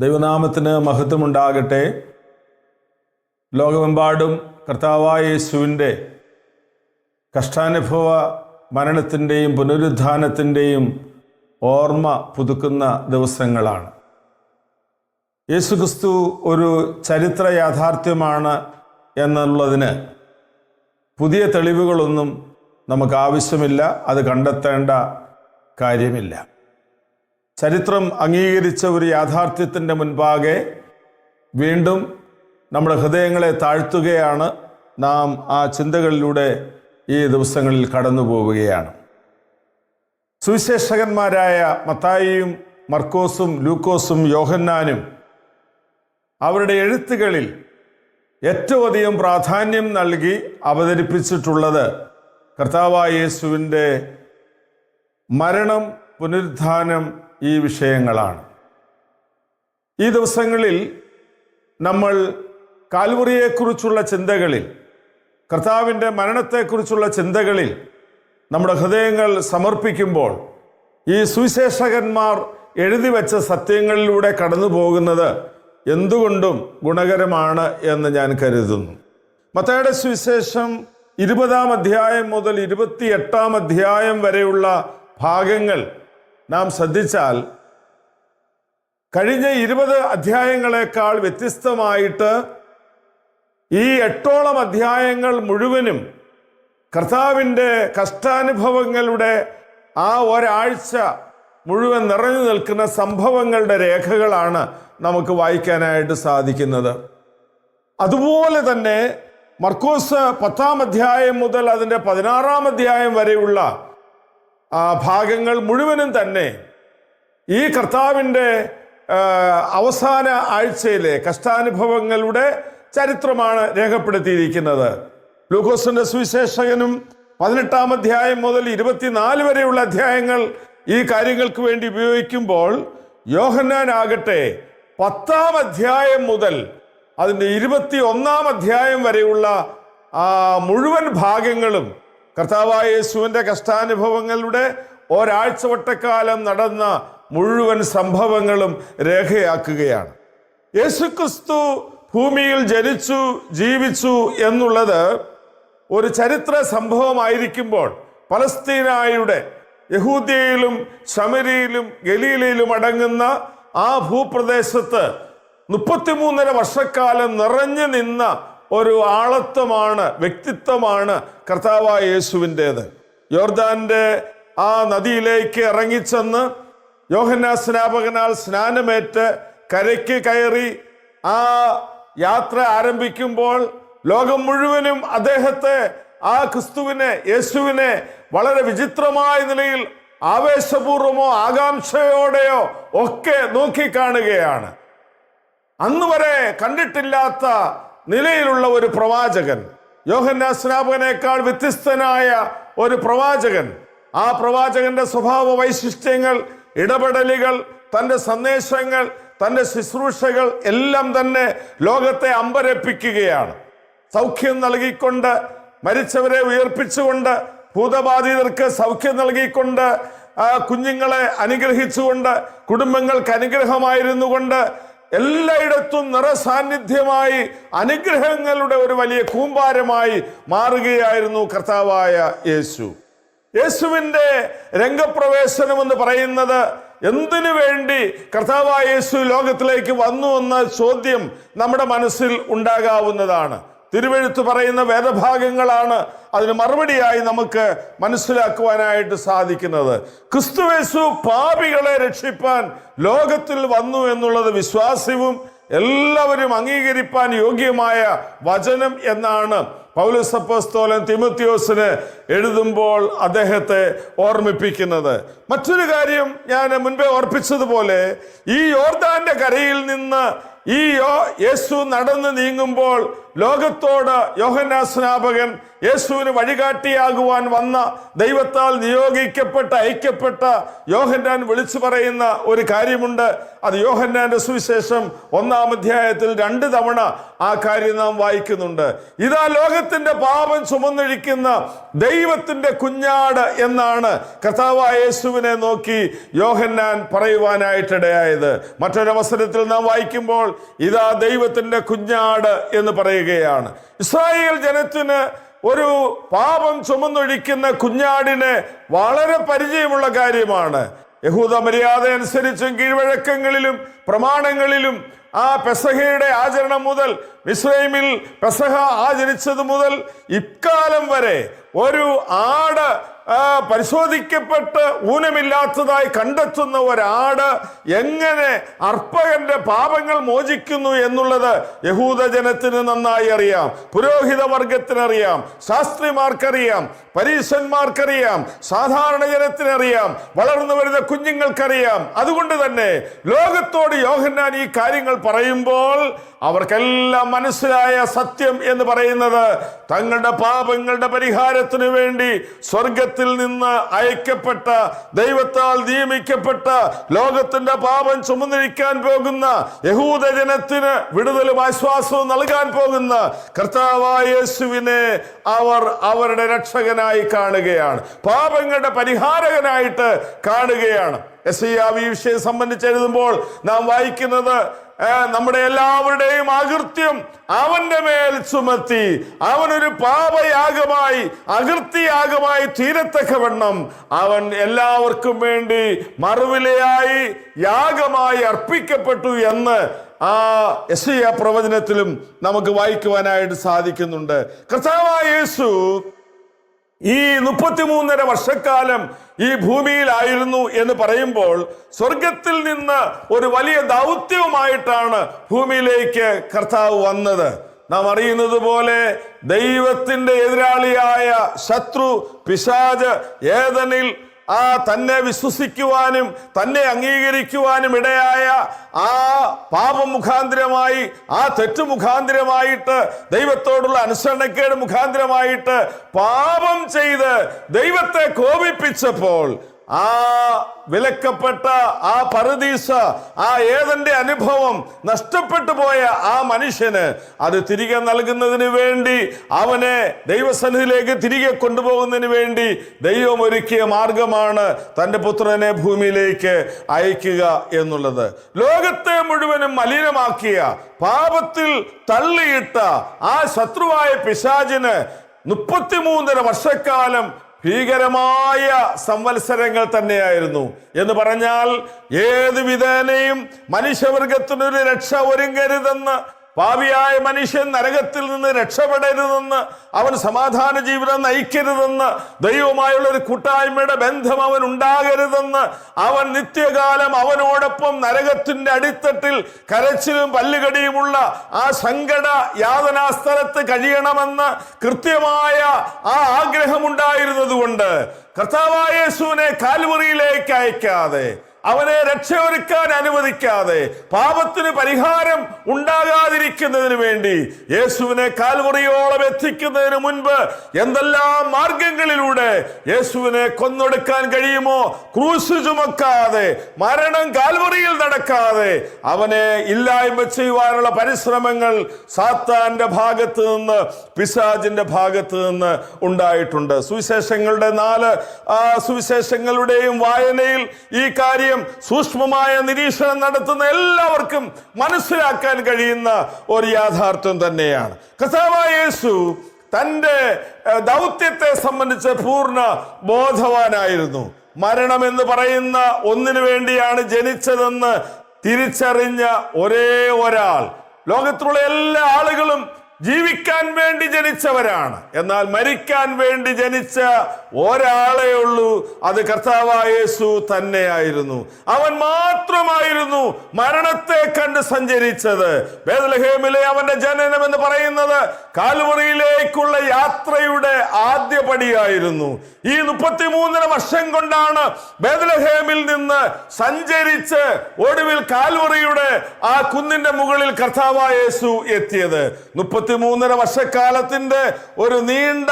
ദൈവനാമത്തിന് മഹത്വമുണ്ടാകട്ടെ. ലോകമെമ്പാടും കർത്താവായ യേശുവിന്റെ കഷ്ടാനുഭവ മരണത്തിന്റെയും പുനരുദ്ധാനത്തിന്റെയും ഓർമ്മ പുതുക്കുന്ന ദിവസങ്ങളാണ്. യേശുക്രിസ്തു ഒരു ചരിത്ര യാഥാർത്ഥ്യമാണ് എന്നുള്ളതിന് പുതിയ തെളിവുകളൊന്നും നമുക്ക് ആവശ്യമില്ല അത് കണ്ടെത്തേണ്ട കാര്യമില്ല. ചരിത്രം അംഗീകരിച്ച ഒരു യാഥാർത്ഥ്യത്തിന്റെ മുൻപാകെ വീണ്ടും നമ്മുടെ ഹൃദയങ്ങളെ താഴ്ത്തുകയാണ് നാം ആ ചിന്തകളിലൂടെ ഈ ദിവസങ്ങളിൽ കടന്നു പോവുകയാണ്. സുവിശേഷകന്മാരായ മത്തായിയും മർക്കോസും ലൂക്കോസും യോഹന്നാനും അവരുടെ എഴുത്തുകളിൽ ഏറ്റവും അധികം പ്രാധാന്യം നൽകി അവതരിപ്പിച്ചിട്ടുള്ളത് കർത്താവായ യേശുവിന്റെ മരണം പുനരുദ്ധാനം ഈ വിഷയങ്ങളാണ്. ഈ ദിവസങ്ങളിൽ നമ്മൾ കാൽവറിയെക്കുറിച്ചുള്ള ചിന്തകളിൽ കർത്താവിന്റെ മരണത്തെക്കുറിച്ചുള്ള ചിന്തകളിൽ നമ്മുടെ ഹൃദയങ്ങൾ സമർപ്പിക്കുമ്പോൾ ഈ സുവിശേഷകന്മാർ എഴുതി വച്ച സത്യങ്ങളിലൂടെ കടന്നു പോകുന്നത് എന്തുകൊണ്ടും ഗുണകരമാണ് എന്ന് ഞാൻ കരുതുന്നു. മത്തയുടെ സുവിശേഷം ഇരുപതാം അധ്യായം മുതൽ ഇരുപത്തി എട്ടാം അധ്യായം വരെയുള്ള ഭാഗങ്ങൾ നാം ശ്രദ്ധിച്ചാൽ കഴിഞ്ഞ ഇരുപത് അധ്യായങ്ങളെക്കാൾ വ്യത്യസ്തമായിട്ട് ഈ എട്ടോളം അധ്യായങ്ങൾ മുഴുവനും കർത്താവിന്റെ കഷ്ടാനുഭവങ്ങളുടെ ആ ഒരാഴ്ച മുഴുവൻ നിറഞ്ഞു നിൽക്കുന്ന സംഭവങ്ങളുടെ രേഖകളാണ് നമുക്ക് വായിക്കാനായിട്ട് സാധിക്കുന്നത്. അതുപോലെ തന്നെ മർക്കോസ് പത്താം അധ്യായം മുതൽ അതിന്റെ പതിനാറാം അധ്യായം വരെയുള്ള ഭാഗങ്ങൾ മുഴുവനും തന്നെ ഈ കർത്താവിന്റെ അവസാന ആഴ്ചയിലെ കഷ്ടാനുഭവങ്ങളുടെ ചരിത്രമാണ് രേഖപ്പെടുത്തിയിരിക്കുന്നത്. ലൂക്കോസിന്റെ സുവിശേഷകനും പതിനെട്ടാം അധ്യായം മുതൽ ഇരുപത്തിനാല് വരെയുള്ള അധ്യായങ്ങൾ ഈ കാര്യങ്ങൾക്ക് വേണ്ടി ഉപയോഗിക്കുമ്പോൾ യോഹന്നാൻ ആകട്ടെ പത്താം അധ്യായം മുതൽ അതിന്റെ ഇരുപത്തി ഒന്നാം അധ്യായം വരെയുള്ള ആ മുഴുവൻ ഭാഗങ്ങളും കർത്താവായ യേശുവിന്റെ കഷ്ടാനുഭവങ്ങളുടെ ഒരാഴ്ച വട്ടക്കാലം നടന്ന മുഴുവൻ സംഭവങ്ങളും രേഖയാക്കുകയാണ്. യേശുക്രിസ്തു ഭൂമിയിൽ ജനിച്ചു ജീവിച്ചു എന്നുള്ളത് ഒരു ചരിത്ര സംഭവമായിരിക്കുമ്പോൾ പലസ്തീനായുടെ യഹൂദ്യയിലും ശമരിയിലും ഗലീലയിലും അടങ്ങുന്ന ആ ഭൂപ്രദേശത്ത് മുപ്പത്തിമൂന്നര വർഷക്കാലം നിറഞ്ഞു നിന്ന ഒരു ആളത്വമാണ് വ്യക്തിത്വമാണ് കർത്താവായ യേശുവിന്റേത്. യോർദാന്റെ ആ നദിയിലേക്ക് ഇറങ്ങിച്ചെന്ന് യോഹന്നാ സ്നാപകനാൽ സ്നാനമേറ്റ് കരയ്ക്ക് കയറി ആ യാത്ര ആരംഭിക്കുമ്പോൾ ലോകം മുഴുവനും അദ്ദേഹത്തെ ആ ക്രിസ്തുവിനെ യേശുവിനെ വളരെ വിചിത്രമായ നിലയിൽ ആവേശപൂർവമോ ആകാംക്ഷയോടെയോ ഒക്കെ നോക്കിക്കാണുകയാണ്. അന്ന് വരെ കണ്ടിട്ടില്ലാത്ത നിലയിലുള്ള ഒരു പ്രവാചകൻ യോഹന്നാ സ്നാപകനേക്കാൾ വ്യത്യസ്തനായ ഒരു പ്രവാചകൻ. ആ പ്രവാചകന്റെ സ്വഭാവ വൈശിഷ്ട്യങ്ങൾ ഇടപെടലുകൾ തന്റെ സന്ദേശങ്ങൾ തന്റെ ശുശ്രൂഷകൾ എല്ലാം തന്നെ ലോകത്തെ അമ്പരപ്പിക്കുകയാണ്. സൗഖ്യം നൽകിക്കൊണ്ട് മരിച്ചവരെ ഉയർപ്പിച്ചുകൊണ്ട് ഭൂതബാധിതർക്ക് സൗഖ്യം നൽകിക്കൊണ്ട് കുഞ്ഞുങ്ങളെ അനുഗ്രഹിച്ചുകൊണ്ട് കുടുംബങ്ങൾക്ക് അനുഗ്രഹമായിരുന്നു കൊണ്ട് എല്ലായിടത്തും നിറസാന്നിധ്യമായി അനുഗ്രഹങ്ങളുടെ ഒരു വലിയ കൂമ്പാരമായി മാറുകയായിരുന്നു കർത്താവായ യേശു. യേശുവിന്റെ രംഗപ്രവേശനം എന്ന് പറയുന്നത് എന്തിനു വേണ്ടി കർത്താവായ യേശു ലോകത്തിലേക്ക് വന്നു എന്ന ചോദ്യം നമ്മുടെ മനസ്സിൽ ഉണ്ടാകാവുന്നതാണ്. തിരുവെഴുത്ത് പറയുന്ന വേദഭാഗങ്ങളാണ് അതിന് മറുപടിയായി നമുക്ക് മനസ്സിലാക്കുവാനായിട്ട് സാധിക്കുന്നത്. ക്രിസ്തുവേശു പാപികളെ രക്ഷിപ്പാൻ ലോകത്തിൽ വന്നു എന്നുള്ളത് വിശ്വാസ്യവും എല്ലാവരും അംഗീകരിപ്പാൻ യോഗ്യമായ വചനം എന്നാണ് പൗലസപ്പസ്തോലൻ തിമത്യോസിന് എഴുതുമ്പോൾ അദ്ദേഹത്തെ ഓർമ്മിപ്പിക്കുന്നത്. മറ്റൊരു കാര്യം ഞാൻ മുൻപേ ഓർപ്പിച്ചതുപോലെ ഈ യോർദാന്റെ കരയിൽ നിന്ന് ഈ യേശു നടന്നു നീങ്ങുമ്പോൾ ലോകത്തോട് യോഹന്നാ സ്നാപകൻ യേശുവിന് വഴികാട്ടിയാകുവാൻ വന്ന ദൈവത്താൽ നിയോഗിക്കപ്പെട്ട ഐക്യപ്പെട്ട യോഹന്നാൻ വിളിച്ചു പറയുന്ന ഒരു കാര്യമുണ്ട്. അത് യോഹന്നാന്റെ സുവിശേഷം ഒന്നാം അധ്യായത്തിൽ രണ്ട് തവണ ആ കാര്യം നാം വായിക്കുന്നുണ്ട്. ഇതാ ലോകത്തിന്റെ പാപം ചുമന്നൊഴിക്കുന്ന ദൈവത്തിന്റെ കുഞ്ഞാട് എന്നാണ് കർത്താവായ യേശുവിനെ നോക്കി യോഹന്നാൻ പറയുവാനായിട്ടിടയായത്. മറ്റൊരവസരത്തിൽ നാം വായിക്കുമ്പോൾ ഇതാ ദൈവത്തിന്റെ കുഞ്ഞാട് എന്ന് പറയുകയാണ്. ഇസ്രായേൽ ജനത്തിന് ഒരു പാപം ചുമന്നൊഴിക്കുന്ന കുഞ്ഞാടിന് വളരെ പരിചയമുള്ള കാര്യമാണ്. യഹൂദ മര്യാദ അനുസരിച്ചും കീഴ്വഴക്കങ്ങളിലും പ്രമാണങ്ങളിലും ആ പെസഹയുടെ ആചരണം മുതൽ മിസ്രൈമിൽ പെസഹ ആചരിച്ചത് മുതൽ ഇക്കാലം വരെ ഒരു ആട് പരിശോധിക്കപ്പെട്ട് ഊനമില്ലാത്തതായി കണ്ടെത്തുന്ന ഒരാട് എങ്ങനെ അർപ്പകന്റെ പാപങ്ങൾ മോചിക്കുന്നു എന്നുള്ളത് യഹൂദജനത്തിന് നന്നായി അറിയാം. പുരോഹിത വർഗത്തിനറിയാം. ശാസ്ത്രിമാർക്കറിയാം. പരീശന്മാർക്കറിയാം. സാധാരണ ജനത്തിനറിയാം. വളർന്നു വരുന്ന കുഞ്ഞുങ്ങൾക്കറിയാം. അതുകൊണ്ട് തന്നെ ലോകത്തോട് യോഹന്നാൻ ഈ കാര്യങ്ങൾ പറയുമ്പോൾ അവർക്കെല്ലാം മനസ്സിലായ സത്യം എന്ന് പറയുന്നത് തങ്ങളുടെ പാപങ്ങളുടെ പരിഹാരത്തിനു വേണ്ടി സ്വർഗത്തിൽ നിന്ന് അയക്കപ്പെട്ട ദൈവത്താൽ നിയമിക്കപ്പെട്ട ലോകത്തിന്റെ പാപം ചുമന്നിരിക്കാൻ പോകുന്ന യഹൂദ ജനത്തിന് വിടുതലും ആശ്വാസവും നൽകാൻ പോകുന്ന കർത്താവായ യേശുവിനെ അവർ അവരുടെ രക്ഷകനായി കാണുകയാണ്. പാപങ്ങളുടെ പരിഹാരകനായിട്ട് കാണുകയാണ്. എസ് ഈ വിഷയം സംബന്ധിച്ച് എഴുതുമ്പോൾ നാം വായിക്കുന്നത് നമ്മുടെ എല്ലാവരുടെയും അകൃത്യം അവന്റെ മേൽ ചുമത്തി. അവനൊരു പാപയാഗമായി അകൃത്യയാഗമായി തീരത്തക്കവണ്ണം അവൻ എല്ലാവർക്കും വേണ്ടി മറുവിലയായി യാഗമായി അർപ്പിക്കപ്പെട്ടു എന്ന് ആ എസ് പ്രവചനത്തിലും നമുക്ക് വായിക്കുവാനായിട്ട് സാധിക്കുന്നുണ്ട്. കർത്താവായ യേശു ഈ മുപ്പത്തിമൂന്നര വർഷക്കാലം ഈ ഭൂമിയിലായിരുന്നു എന്ന് പറയുമ്പോൾ സ്വർഗത്തിൽ നിന്ന് ഒരു വലിയ ദൗത്യവുമായിട്ടാണ് ഭൂമിയിലേക്ക് കർത്താവ് വന്നത്. നാം അറിയുന്നത് പോലെ ദൈവത്തിന്റെ എതിരാളിയായ ശത്രു പിശാജ് ഏതനിൽ ആ തന്നെ വിശ്വസിക്കുവാനും തന്നെ അംഗീകരിക്കുവാനും ഇടയായ ആ പാപം മുഖാന്തരമായി ആ തെറ്റ് മുഖാന്തരമായിട്ട് ദൈവത്തോടുള്ള അനുസരണക്കേട് മുഖാന്തരമായിട്ട് പാപം ചെയ്ത് ദൈവത്തെ കോപിപ്പിച്ചപ്പോൾ ആ വിലക്കപ്പെട്ട ആ പരദീസ ആ ഏതന്റെ അനുഭവം നഷ്ടപ്പെട്ടു പോയ ആ മനുഷ്യന് അത് തിരികെ നൽകുന്നതിന് വേണ്ടി അവനെ ദൈവസന്നിധിയിലേക്ക് തിരികെ കൊണ്ടുപോകുന്നതിന് വേണ്ടി ദൈവം ഒരുക്കിയ മാർഗമാണ് തന്റെ പുത്രനെ ഭൂമിയിലേക്ക് അയക്കുക എന്നുള്ളത്. ലോകത്തെ മുഴുവനും മലിനമാക്കിയ പാപത്തിൽ തള്ളിയിട്ട ആ ശത്രുവായ പിശാചിന് മുപ്പത്തിമൂന്നര വർഷക്കാലം ഭീകരമായ സംവത്സരങ്ങൾ തന്നെയായിരുന്നു. എന്ന് പറഞ്ഞാൽ ഏത് വിധേനയും മനുഷ്യവർഗത്തിനൊരു രക്ഷ ഒരുങ്ങരുതെന്ന് പാപിയായ മനുഷ്യൻ നരകത്തിൽ നിന്ന് രക്ഷപ്പെടരുതെന്ന് അവൻ സമാധാന ജീവിതം നയിക്കരുതെന്ന് ദൈവമായുള്ള ഒരു കൂട്ടായ്മയുടെ ബന്ധം അവൻ ഉണ്ടാകരുതെന്ന് അവൻ നിത്യകാലം അവനോടൊപ്പം നരകത്തിന്റെ അടിത്തട്ടിൽ കരച്ചിലും പല്ലുകടിയുമുള്ള ആ സങ്കട യാതനാ സ്ഥലത്ത് കഴിയണമെന്ന് കൃത്യമായ ആ ആഗ്രഹമുണ്ടായിരുന്നതുകൊണ്ട് കർത്താവായ യേശുവിനെ കാൽവറിയിലേക്ക് അയക്കാതെ അവനെ രക്ഷയൊരുക്കാൻ അനുവദിക്കാതെ പാപത്തിന് പരിഹാരം ഉണ്ടാകാതിരിക്കുന്നതിന് വേണ്ടി യേശുവിനെ കാൽവറിയോളം എത്തിക്കുന്നതിന് മുൻപ് എന്തെല്ലാം മാർഗങ്ങളിലൂടെ യേശുവിനെ കൊന്നൊടുക്കാൻ കഴിയുമോ? ക്രൂസ് ചുമക്കാതെ മരണം കാൽവറിയിൽ നടക്കാതെ അവനെ ഇല്ലായ്മ ചെയ്യുവാനുള്ള പരിശ്രമങ്ങൾ സാത്താന്റെ ഭാഗത്ത് നിന്ന് പിശാജിന്റെ ഭാഗത്ത് നിന്ന് ഉണ്ടായിട്ടുണ്ട്. സുവിശേഷങ്ങളുടെ നാല് സുവിശേഷങ്ങളുടെയും വായനയിൽ ഈ കാര്യം സൂക്ഷ്മമായ നിരീക്ഷണം നടത്തുന്ന എല്ലാവർക്കും മനസ്സിലാക്കാൻ കഴിയുന്ന ഒരു യാഥാർത്ഥ്യം തന്നെയാണ്. കഥാവായ യേശു തന്റെ ദൗത്യത്തെ സംബന്ധിച്ച് പൂർണ ബോധവാനായിരുന്നു. മരണം എന്ന് പറയുന്ന ഒന്നിനു വേണ്ടിയാണ് ജനിച്ചതെന്ന് തിരിച്ചറിഞ്ഞ ഒരേ ഒരാൾ. ലോകത്തിലുള്ള എല്ലാ ആളുകളും ജീവിക്കാൻ വേണ്ടി ജനിച്ചവരാണ്. എന്നാൽ മരിക്കാൻ വേണ്ടി ജനിച്ച ഒരാളേ ഉള്ളൂ. അത് കർത്താവായ യേശു തന്നെയായിരുന്നു. അവൻ മാത്രമായിരുന്നു മരണത്തെ കണ്ട് സഞ്ചരിച്ചത്. ബേദലഹേമിലെ അവന്റെ ജനനം എന്ന് പറയുന്നത് കാൽവറിയിലേക്കുള്ള യാത്രയുടെ ആദ്യ പടിയായിരുന്നു ഈ മുപ്പത്തിമൂന്നര വർഷം കൊണ്ടാണ് ബേദലഹേമിൽ നിന്ന് സഞ്ചരിച്ച് ഒടുവിൽ കാൽവറിയുടെ ആ കുന്നിന്റെ മുകളിൽ കർത്താവായ യേശു എത്തിയത്. മുപ്പത്തിമൂന്നര വർഷക്കാലത്തിന്റെ ഒരു നീണ്ട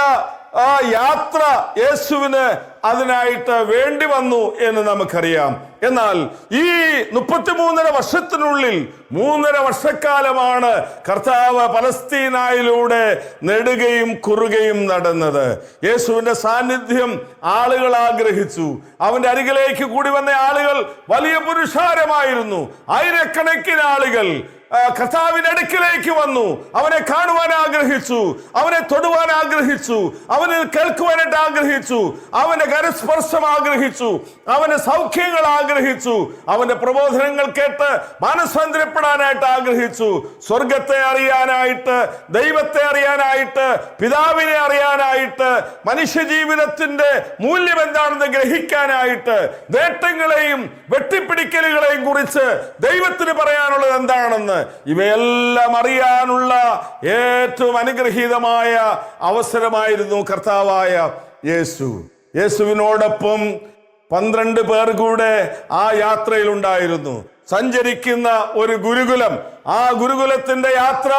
ആ യാത്ര യേശുവിന് അതിനായിട്ട് വേണ്ടി വന്നു എന്ന് നമുക്കറിയാം. എന്നാൽ ഈ മുപ്പത്തിമൂന്നര വർഷത്തിനുള്ളിൽ മൂന്നര വർഷക്കാലമാണ് കർത്താവ് പലസ്തീനായിലൂടെ നെടുകയും കുറുകയും നടന്നത്. യേശുവിന്റെ സാന്നിധ്യം ആളുകൾ ആഗ്രഹിച്ചു. അവന്റെ അരികിലേക്ക് കൂടി വന്ന ആളുകൾ വലിയ പുരുഷാരമായിരുന്നു. ആയിരക്കണക്കിന് ആളുകൾ കർത്താവിന്റെ അടുക്കിലേക്ക് വന്നു. അവനെ കാണുവാൻ ആഗ്രഹിച്ചു. അവനെ തൊടുവാൻ ആഗ്രഹിച്ചു. അവനെ കേൾക്കുവാനായിട്ട് ആഗ്രഹിച്ചു. അവന്റെ കരസ്പർശം ആഗ്രഹിച്ചു. അവന്റെ സൗഖ്യങ്ങൾ ആഗ്രഹിച്ചു. അവന്റെ പ്രബോധനങ്ങൾ കേട്ട് മനസ്സാന്തരപ്പെടാനായിട്ട് ആഗ്രഹിച്ചു. സ്വർഗത്തെ അറിയാനായിട്ട് ദൈവത്തെ അറിയാനായിട്ട് പിതാവിനെ അറിയാനായിട്ട് മനുഷ്യജീവിതത്തിന്റെ മൂല്യം എന്താണെന്ന് ഗ്രഹിക്കാനായിട്ട് നേട്ടങ്ങളെയും വെട്ടിപ്പിടിക്കലുകളെയും കുറിച്ച് ദൈവത്തിന് പറയാനുള്ളത് എന്താണെന്ന് ഇവയെല്ലാം അറിയാനുള്ള ഏറ്റവും അനുഗ്രഹീതമായ അവസരമായിരുന്നു കർത്താവായ യേശു. യേശുവിനോടൊപ്പം പന്ത്രണ്ട് പേർ കൂടെ ആ യാത്രയിൽ ഉണ്ടായിരുന്നു സഞ്ചരിക്കുന്ന ഒരു ഗുരുകുലം. ആ ഗുരുകുലത്തിന്റെ യാത്ര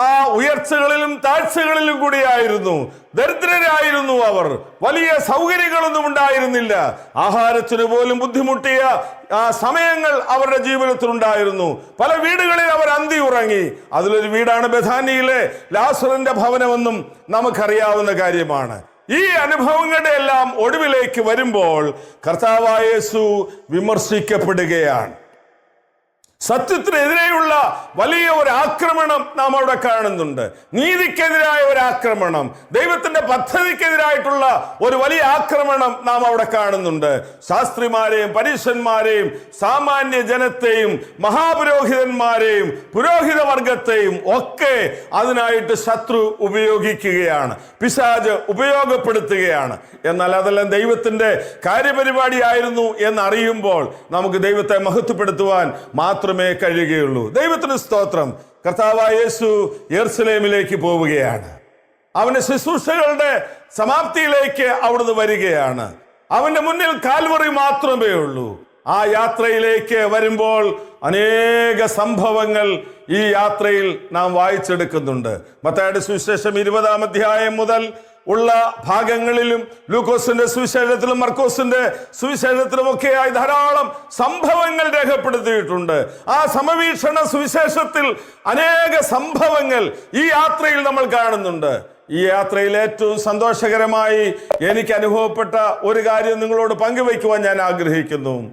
ആ ഉയർച്ചകളിലും താഴ്ചകളിലും കൂടിയായിരുന്നു. ദരിദ്രരായിരുന്നു അവർ. വലിയ സൗകര്യങ്ങളൊന്നും ഉണ്ടായിരുന്നില്ല. ആഹാരത്തിനു പോലും ബുദ്ധിമുട്ടിയ ആ സമയങ്ങൾ അവരുടെ ജീവിതത്തിൽ ഉണ്ടായിരുന്നു പല വീടുകളിൽ അവർ അന്തി ഉറങ്ങി. അതിലൊരു വീടാണ് ബഥാനിയിലെ ലാസറിന്റെ ഭവനമെന്നും നമുക്കറിയാവുന്ന കാര്യമാണ്. ഈ അനുഭവങ്ങളുടെ എല്ലാം ഒടുവിലേക്ക് വരുമ്പോൾ കർത്താവായ യേശു വിമർശിക്കപ്പെടുകയാണ്. സത്യത്തിനെതിരെയുള്ള വലിയ ഒരു ആക്രമണം നാം അവിടെ കാണുന്നുണ്ട്. നീതിക്കെതിരായ ഒരു ആക്രമണം ദൈവത്തിന്റെ പദ്ധതിക്കെതിരായിട്ടുള്ള ഒരു വലിയ ആക്രമണം നാം അവിടെ കാണുന്നുണ്ട്. ശാസ്ത്രിമാരെയും പരീഷന്മാരെയും സാമാന്യ ജനത്തെയും മഹാപുരോഹിതന്മാരെയും പുരോഹിത വർഗത്തെയും ഒക്കെ അതിനായിട്ട് ശത്രു ഉപയോഗിക്കുകയാണ് പിശാജ് ഉപയോഗപ്പെടുത്തുകയാണ്. എന്നാൽ അതെല്ലാം ദൈവത്തിന്റെ കാര്യപരിപാടിയായിരുന്നു എന്നറിയുമ്പോൾ നമുക്ക് ദൈവത്തെ മഹത്വപ്പെടുത്തുവാൻ മാത്രമേ കഴിയുകയുള്ളൂ. ദൈവത്തിന് സ്തോത്രം. കർത്താവായ യേശു എർസലേമിലേക്ക് പോവുകയാണ്. അവന്റെ ശുശ്രൂഷകളുടെ സമാപ്തിയിലേക്ക് അവിടുന്ന് വരികയാണ്. അവന്റെ മുന്നിൽ കാൽവറി മാത്രമേ ഉള്ളൂ. ആ യാത്രയിലേക്ക് വരുമ്പോൾ അനേക സംഭവങ്ങൾ ഈ യാത്രയിൽ നാം വായിച്ചെടുക്കുന്നുണ്ട്. മത്തായുടെ സുവിശേഷം ഇരുപതാം അധ്യായം മുതൽ ഉള്ള ഭാഗങ്ങളിലും ലൂക്കോസിന്റെ സുവിശേഷത്തിലും മർക്കോസിന്റെ സുവിശേഷത്തിലും ഒക്കെയായി ധാരാളം സംഭവങ്ങൾ രേഖപ്പെടുത്തിയിട്ടുണ്ട്. ആ സമവീക്ഷണ സുവിശേഷത്തിൽ അനേക സംഭവങ്ങൾ ഈ യാത്രയിൽ നമ്മൾ കാണുന്നുണ്ട്. ഈ യാത്രയിൽ ഏറ്റവും സന്തോഷകരമായി എനിക്ക് അനുഭവപ്പെട്ട ഒരു കാര്യം നിങ്ങളോട് പങ്കുവയ്ക്കുവാൻ ഞാൻ ആഗ്രഹിക്കുന്നു.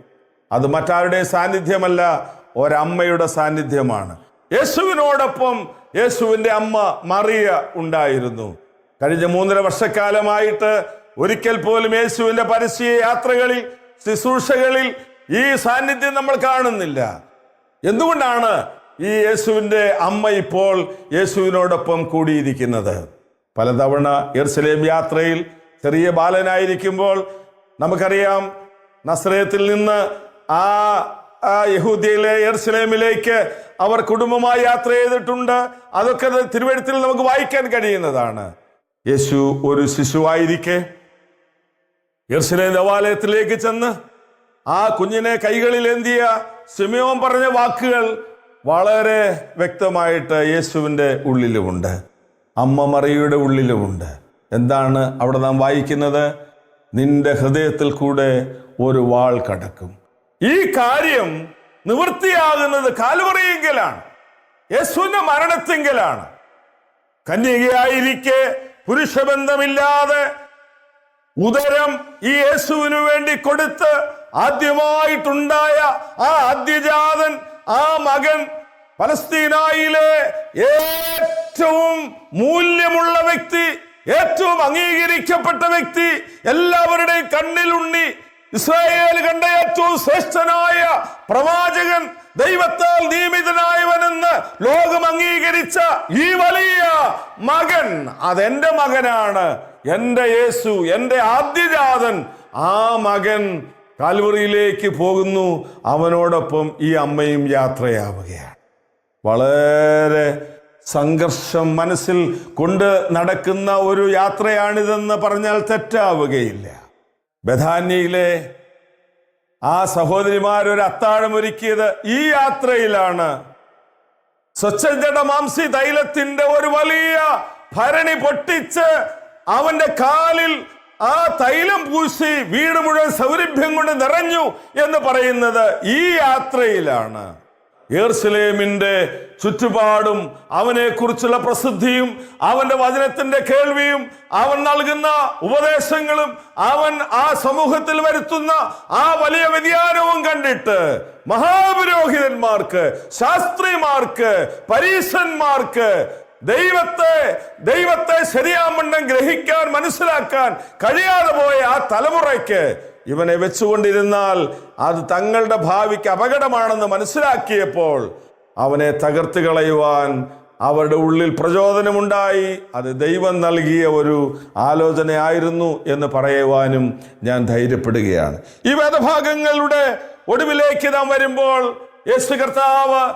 അത് മറ്റാരുടെ സാന്നിധ്യമല്ല ഒരമ്മയുടെ സാന്നിധ്യമാണ്. യേശുവിനോടൊപ്പം യേശുവിന്റെ അമ്മ മറിയ ഉണ്ടായിരുന്നു. കഴിഞ്ഞ മൂന്നര വർഷക്കാലമായിട്ട് ഒരിക്കൽ പോലും യേശുവിന്റെ പരസ്യ യാത്രകളിൽ ശുശ്രൂഷകളിൽ ഈ സാന്നിധ്യം നമ്മൾ കാണുന്നില്ല. എന്തുകൊണ്ടാണ് ഈ യേശുവിന്റെ അമ്മ ഇപ്പോൾ യേശുവിനോടൊപ്പം കൂടിയിരിക്കുന്നത്? പലതവണ എർസലേം യാത്രയിൽ ചെറിയ ബാലനായിരിക്കുമ്പോൾ നമുക്കറിയാം നസ്രയത്തിൽ നിന്ന് ആ യഹൂദിയിലെ എർസലേമിലേക്ക് അവർ കുടുംബമായി യാത്ര ചെയ്തിട്ടുണ്ട്. അതൊക്കെ തിരുവഴുത്തിൽ നമുക്ക് വായിക്കാൻ കഴിയുന്നതാണ്. യേശു ഒരു ശിശുവായിരിക്കെ. യെർസലേം ദേവാലയത്തിലേക്ക് ചെന്ന് ആ കുഞ്ഞിനെ കൈകളിൽ എന്തിയ? സിമിയോൻ പറഞ്ഞ വാക്കുകൾ വളരെ വ്യക്തമായിട്ട് യേശുവിന്റെ ഉള്ളിലുമുണ്ട്. അമ്മ മറിയുടെ ഉള്ളിലുമുണ്ട്. എന്താണ് അവിടെ നാം വായിക്കുന്നത്? നിന്റെ ഹൃദയത്തിൽ കൂടെ ഒരു വാൾ കടക്കും. ഈ കാര്യം നിവൃത്തിയാകുന്നത് കാൽവറിയെങ്കിലാണ്. യേശുവിന്റെ മരണത്തെങ്കിലാണ്. കന്യകയായിരിക്കെ പുരുഷബന്ധമില്ലാതെ ഉദരം ഈ യേശുവിനു വേണ്ടി കൊടുത്ത് ആദ്യമായിട്ടുണ്ടായ ആ ആദ്യജാതൻ ആ മകൻ പലസ്തീനായിലെ ഏറ്റവും മൂല്യമുള്ള വ്യക്തി ഏറ്റവും അംഗീകരിക്കപ്പെട്ട വ്യക്തി എല്ലാവരുടെയും കണ്ണിലുണ്ണി ഇസ്രായേൽ കണ്ട ഏറ്റവും ശ്രേഷ്ഠനായ പ്രവാചകൻ ദൈവത്താൽ നിയമിതനായവനെന്ന് ലോകം അംഗീകരിച്ച ഈ വലിയ മകൻ. അതെന്റെ മകനാണ്. എന്റെ യേശു എന്റെ ആദ്യജാതൻ. ആ മകൻ കാൽവറിയിലേക്ക് പോകുന്നു. അവനോടൊപ്പം ഈ അമ്മയും യാത്രയാവുകയാണ്. വളരെ സംഘർഷം മനസ്സിൽ കൊണ്ട് നടക്കുന്ന ഒരു യാത്രയാണിതെന്ന് പറഞ്ഞാൽ തെറ്റാവുകയില്ല. ബഥാന്യയിലെ ആ സഹോദരിമാർ ഒരു അത്താഴം ഒരുക്കിയത് ഈ യാത്രയിലാണ്. സ്വച്ഛജട മാംസി തൈലത്തിന്റെ ഒരു വലിയ ഭരണി പൊട്ടിച്ച് അവന്റെ കാലിൽ ആ തൈലം പൂശി വീട് മുഴുവൻ സൗരഭ്യം കൊണ്ട് നിറഞ്ഞു എന്ന് പറയുന്നത് ഈ യാത്രയിലാണ്. യേർസലേമിന്റെ ചുറ്റുപാടും അവനെ കുറിച്ചുള്ള പ്രസിദ്ധിയും അവന്റെ വചനത്തിന്റെ കേൾവിയും അവൻ നൽകുന്ന ഉപദേശങ്ങളും അവൻ ആ സമൂഹത്തിൽ വരുത്തുന്ന ആ വലിയ വ്യതിയാനവും കണ്ടിട്ട് മഹാപുരോഹിതന്മാർക്ക് ശാസ്ത്രിമാർക്ക് പരീശന്മാർക്ക് ദൈവത്തെ ദൈവത്തെ ശരിയാമണ്ണം ഗ്രഹിക്കാൻ മനസ്സിലാക്കാൻ കഴിയാതെ പോയ ആ തലമുറയ്ക്ക് ഇവനെ വെച്ചുകൊണ്ടിരുന്നാൽ അത് തങ്ങളുടെ ഭാവിക്ക് അപകടമാണെന്ന് മനസ്സിലാക്കിയപ്പോൾ അവനെ തകർത്ത് കളയുവാൻ അവരുടെ ഉള്ളിൽ പ്രചോദനമുണ്ടായി. അത് ദൈവം നൽകിയ ഒരു ആലോചനയായിരുന്നു എന്ന് പറയുവാനും ഞാൻ ധൈര്യപ്പെടുകയാണ്. ഈ വേദഭാഗങ്ങളുടെ ഒടുവിലേക്ക് നാം വരുമ്പോൾ യേശു കർത്താവ്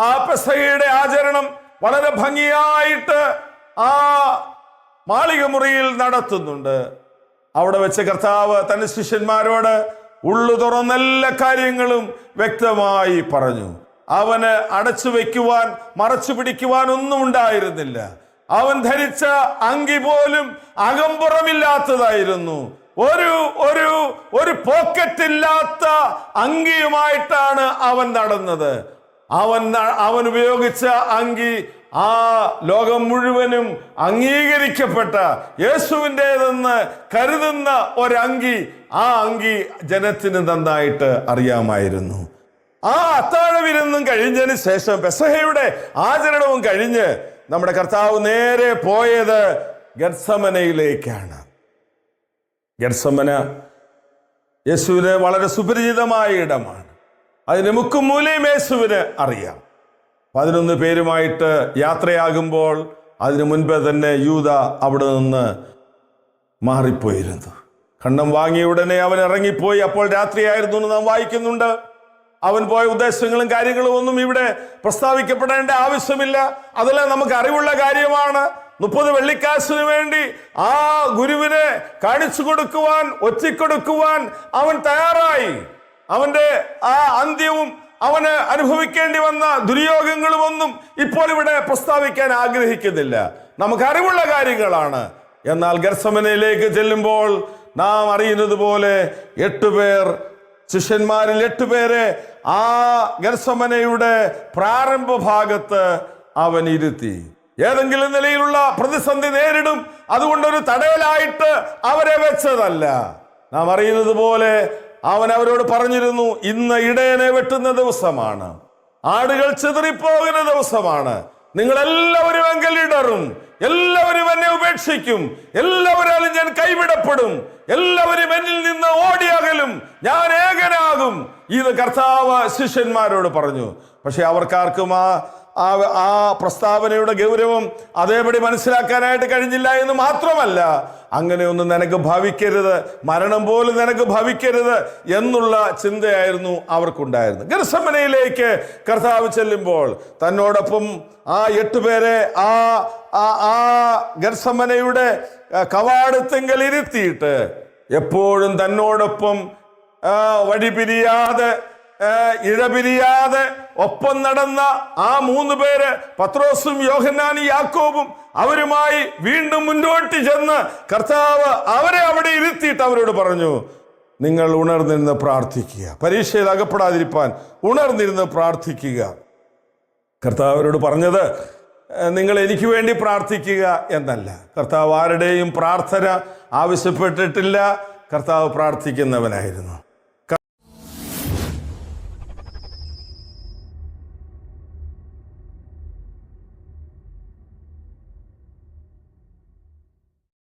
ആ പെസഹയുടെ ആചരണം വളരെ ഭംഗിയായിട്ട് ആ മാളിക മുറിയിൽ നടത്തുന്നുണ്ട്. അവിടെ വെച്ച് കർത്താവ് തന്റെ ശിഷ്യന്മാരോട് ഉള്ളു തുറന്ന എല്ലാ കാര്യങ്ങളും വ്യക്തമായി പറഞ്ഞു. അവന് അടച്ചു വയ്ക്കുവാൻ മറച്ചു പിടിക്കുവാൻ ഒന്നും ഉണ്ടായിരുന്നില്ല. അവൻ ധരിച്ച അങ്കി പോലും അകമ്പുറമില്ലാത്തതായിരുന്നു. ഒരു ഒരു ഒരു പോക്കറ്റ് ഇല്ലാത്ത അങ്കിയുമായിട്ടാണ് അവൻ നടന്നത്. അവൻ അവൻ ഉപയോഗിച്ച അങ്കി ആ ലോകം മുഴുവനും അംഗീകരിക്കപ്പെട്ട യേശുവിന്റെതെന്ന് കരുതുന്ന ഒരങ്കി ആ അങ്കി ജനത്തിന് നന്നായിട്ട് അറിയാമായിരുന്നു. ആ അത്താഴ വിരുന്നും കഴിഞ്ഞതിന് ശേഷം പെസഹയുടെ ആചരണവും കഴിഞ്ഞ് നമ്മുടെ കർത്താവ് നേരെ പോയത് ഗർസമനയിലേക്കാണ് ഗർസമന യേശുവിന് വളരെ സുപരിചിതമായ ഇടമാണ്. അതിന് മുക്കും മൂലയും യേശുവിന് അറിയാം. പതിനൊന്ന് പേരുമായിട്ട് യാത്രയാകുമ്പോൾ അതിനു മുൻപേ തന്നെ യൂത അവിടെ നിന്ന് മാറിപ്പോയിരുന്നു. കണ്ണം വാങ്ങിയ ഉടനെ അവൻ ഇറങ്ങിപ്പോയി. അപ്പോൾ രാത്രിയായിരുന്നു എന്ന് നാം വായിക്കുന്നുണ്ട്. അവൻ പോയ ഉദ്ദേശങ്ങളും കാര്യങ്ങളും ഒന്നും ഇവിടെ പ്രസ്താവിക്കപ്പെടേണ്ട ആവശ്യമില്ല. അതെല്ലാം നമുക്ക് അറിവുള്ള കാര്യമാണ്. മുപ്പത് വെള്ളിക്കാശിന് വേണ്ടി ആ ഗുരുവിനെ കാണിച്ചു കൊടുക്കുവാൻ ഒറ്റിക്കൊടുക്കുവാൻ അവൻ തയ്യാറായി. അവന്റെ ആ അന്ത്യവും അവന് അനുഭവിക്കേണ്ടി വന്ന ദുര്യോഗങ്ങളും ഒന്നും ഇപ്പോൾ ഇവിടെ പ്രസ്താവിക്കാൻ ആഗ്രഹിക്കുന്നില്ല. നമുക്ക് അറിവുള്ള കാര്യങ്ങളാണ്. എന്നാൽ ഗർസമനയിലേക്ക് ചെല്ലുമ്പോൾ നാം അറിയുന്നത് പോലെ എട്ടുപേർ ശിഷ്യന്മാരിൽ എട്ടുപേരെ ആ ഗർസമനയുടെ പ്രാരംഭ ഭാഗത്ത് അവൻ ഇരുത്തി. ഏതെങ്കിലും നിലയിലുള്ള പ്രതിസന്ധി നേരിടും. അതുകൊണ്ടൊരു തടയലായിട്ട് അവരെ വെച്ചതല്ല. നാം അറിയുന്നത് പോലെ അവൻ അവരോട് പറഞ്ഞിരുന്നു ഇന്ന് ഇടയനെ വെട്ടുന്ന ദിവസമാണ്. ആടുകൾ ചിതറിപ്പോകുന്ന ദിവസമാണ്. നിങ്ങൾ എല്ലാവരും എങ്കിൽ ഇടറും. എല്ലാവരും എന്നെ ഉപേക്ഷിക്കും. എല്ലാവരും ഞാൻ കൈവിടപ്പെടും. എല്ലാവരും എന്നിൽ നിന്ന് ഓടിയകലും ഞാൻ ഏകനാകും. ഇത് കർത്താവ് ശിഷ്യന്മാരോട് പറഞ്ഞു. പക്ഷെ അവർക്കാർക്കും ആ ആ ആ പ്രസ്താവനയുടെ ഗൗരവം അതേപടി മനസ്സിലാക്കാനായിട്ട് കഴിഞ്ഞില്ല എന്ന് മാത്രമല്ല അങ്ങനെയൊന്നും നിനക്ക് ഭവിക്കരുത് മരണം പോലും നിനക്ക് ഭവിക്കരുത് എന്നുള്ള ചിന്തയായിരുന്നു അവർക്കുണ്ടായിരുന്നത്. ഗർസമനയിലേക്ക് കർത്താവ് ചെല്ലുമ്പോൾ തന്നോടൊപ്പം ആ എട്ടുപേരെ ആ ആ- ഗർസമനയുടെ കവാടത്തെങ്കിൽ ഇരുത്തിയിട്ട് എപ്പോഴും തന്നോടൊപ്പം വഴി പിരിയാതെ ഇഴ ഇഴപിരിയാതെ ഒപ്പം നടന്ന ആ മൂന്ന് പേര് പത്രോസും യോഹന്നാനും യാക്കോബും അവരുമായി വീണ്ടും മുന്നോട്ട് ചെന്ന് കർത്താവ് അവരെ അവിടെ ഇരുത്തിയിട്ട് അവരോട് പറഞ്ഞു നിങ്ങൾ ഉണർന്നിരുന്ന് പ്രാർത്ഥിക്കുക. പരീക്ഷയിൽ അകപ്പെടാതിരിപ്പാൻ ഉണർന്നിരുന്ന് പ്രാർത്ഥിക്കുക. കർത്താവ് അവരോട് പറഞ്ഞത് നിങ്ങൾ എനിക്ക് വേണ്ടി പ്രാർത്ഥിക്കുക എന്നല്ല. കർത്താവ് ആരുടെയും പ്രാർത്ഥന ആവശ്യപ്പെട്ടിട്ടില്ല. കർത്താവ് പ്രാർത്ഥിക്കുന്നവനായിരുന്നു.